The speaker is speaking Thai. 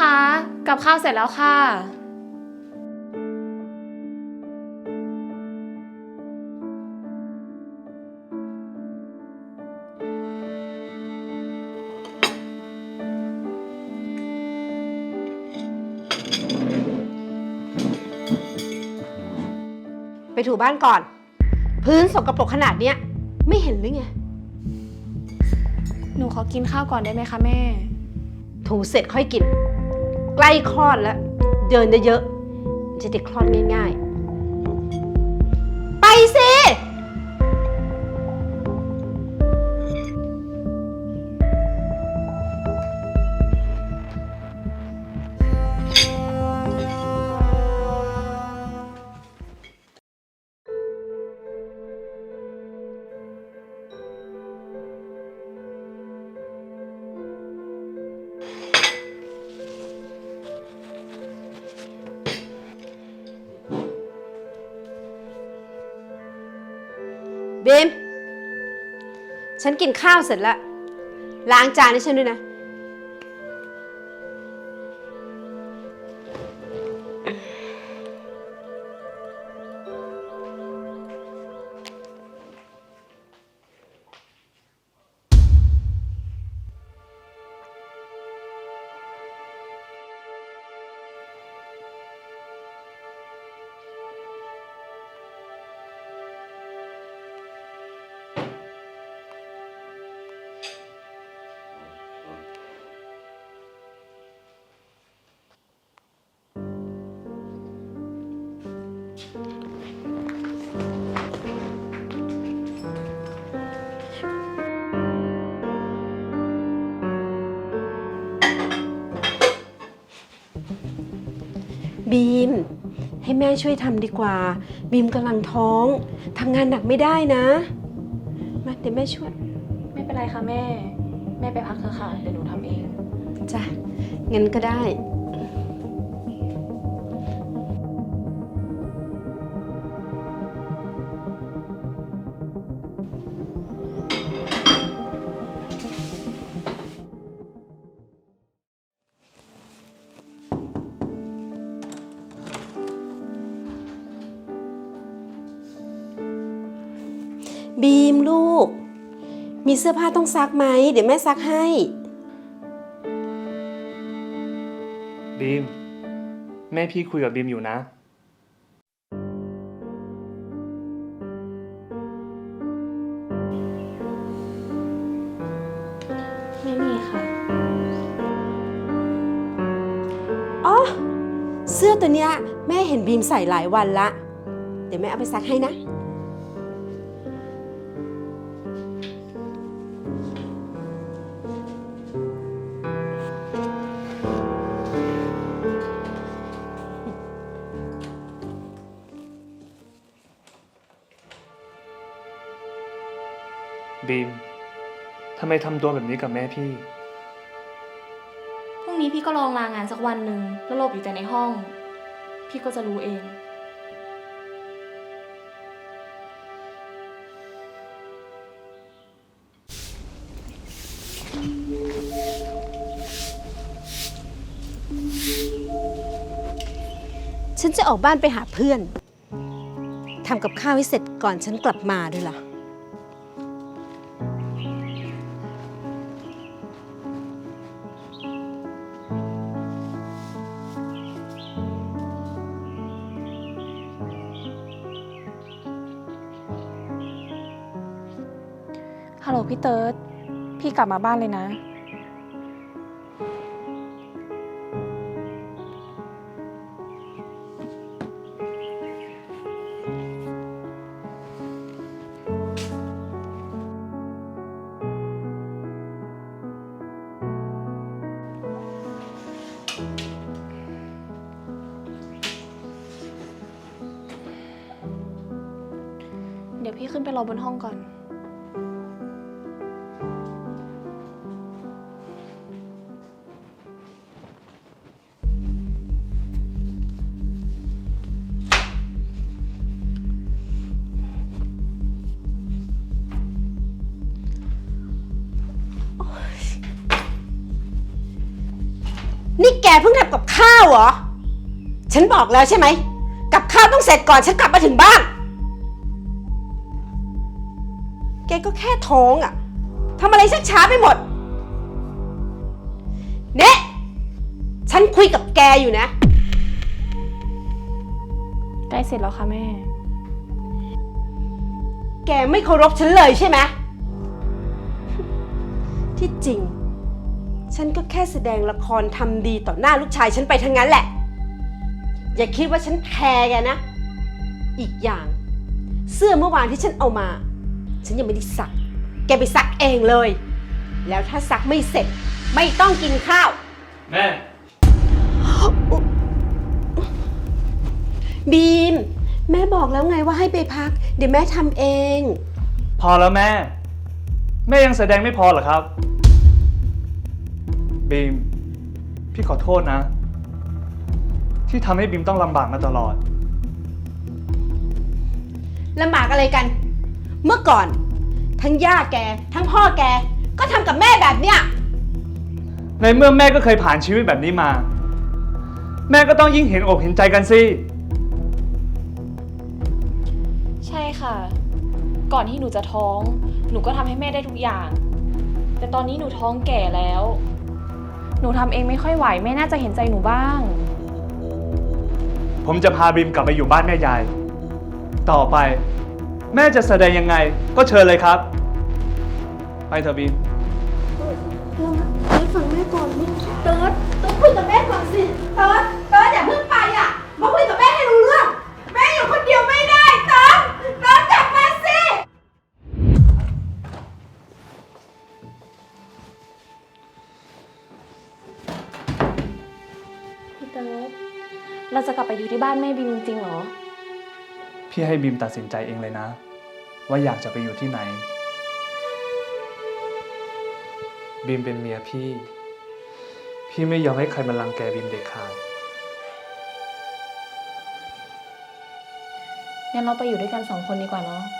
คะกับข้าวเสร็จแล้วค่ะ ไปถูบ้านก่อน พื้นสกปรกขนาดเนี้ย ไม่เห็นหรือไง หนูขอกินข้าวก่อนได้ไหมคะแม่ ถูเสร็จค่อยกิน ใกล้คลอดแล้ว เดินเยอะๆจะได้คลอดง่ายๆ ไปสิ บีม ฉันกินข้าวเสร็จแล้วล้างจานให้ฉันด้วยนะ บีม ให้แม่ช่วยทำดีกว่า บีมกำลังท้องทำงานหนักไม่ได้นะ มาเดี๋ยวแม่ช่วย ไม่เป็นไรค่ะแม่ แม่ไปพักเถอะค่ะ เดี๋ยวหนูทำเอง จ้ะงั้นก็ได้ บีมลูก มีเสื้อผ้าต้องซักไหม เดี๋ยวแม่ซักให้ บีม แม่พี่คุยกับบีมอยู่นะ ไม่มีค่ะ อ๋อ เสื้อตัวเนี้ย แม่เห็นบีมใส่หลายวันละ เดี๋ยวแม่เอาไปซักให้นะ บีมทำไมทำตัวแบบนี้กับแม่พี่ พรุ่งนี้พี่ก็ลองลางานสักวันหนึ่งแล้วหลบอยู่แต่ในห้อง พี่ก็จะรู้เอง ฉันจะออกบ้านไปหาเพื่อน ทำกับข้าวให้เสร็จก่อนฉันกลับมาด้วยล่ะ ฮัลโหลพี่เติร์ดพี่กลับมาบ้านเลยนะ เดี๋ยวพี่ขึ้นไปรอบนห้องก่อน นนี่แกเพิ่งทำกับข้าวเหรอ ฉันบอกแล้วใช่ไหม กับข้าวต้องเสร็จก่อนฉันกลับมาถึงบ้าน แกก็แค่ท้องอะ่ะทำอะไรชักช้าไปหมด เนะฉันคุยกับแกอยู่นะ ใกล้เสร็จแล้วค่ะแม่ แกไม่เคารพฉันเลยใช่ไหม ที่จริง ฉันก็แค่แสดงละครทำดีต่อหน้าลูกชายฉันไปทั้งนั้นแหละ อย่าคิดว่าฉันแคร์แกนะ อีกอย่าง เสื้อเมื่อวานที่ฉันเอามา ฉันยังไม่ได้ซัก แกไปซักเองเลย แล้วถ้าซักไม่เสร็จไม่ต้องกินข้าว แม่ บีม แม่บอกแล้วไงว่าให้ไปพัก เดี๋ยวแม่ทำเอง พอแล้วแม่ แม่ยังแสดงไม่พอเหรอครับ บีม พี่ขอโทษนะ ที่ทำให้บีมต้องลำบากมาตลอด ลำบากอะไรกัน เมื่อก่อน ทั้งย่าแก ทั้งพ่อแก ก็ทำกับแม่แบบเนี้ย ในเมื่อแม่ก็เคยผ่านชีวิตแบบนี้มา แม่ก็ต้องยิ่งเห็นอกเห็นใจกันสิ ใช่ค่ะ ก่อนที่หนูจะท้อง หนูก็ทำให้แม่ได้ทุกอย่าง แต่ตอนนี้หนูท้องแก่แล้ว หนูทำเองไม่ค่อยไหวแม่น่าจะเห็นใจหนูบ้าง ผมจะพาบีมกลับไปอยู่บ้านแม่ยาย ต่อไป แม่จะแสดงยังไง ก็เชิญเลยครับ ไปเถอะบีมเราฟังแม่ก่อนนี่เติร์ดต้องคุยกับแม่ก่อนสิเติร์ดเติร์ด พี่เติร์ดเราจะกลับไปอยู่ที่บ้านแม่บีมจริงๆเหรอ พี่ให้บีมตัดสินใจเองเลยนะ ว่าอยากจะไปอยู่ที่ไหน บีมเป็นเมียพี่ พี่ไม่ยอมให้ใครมารังแกบีมเด็ดขาดงั้นเราไปอยู่ด้วยกันสองคนดีกว่าเนาะไ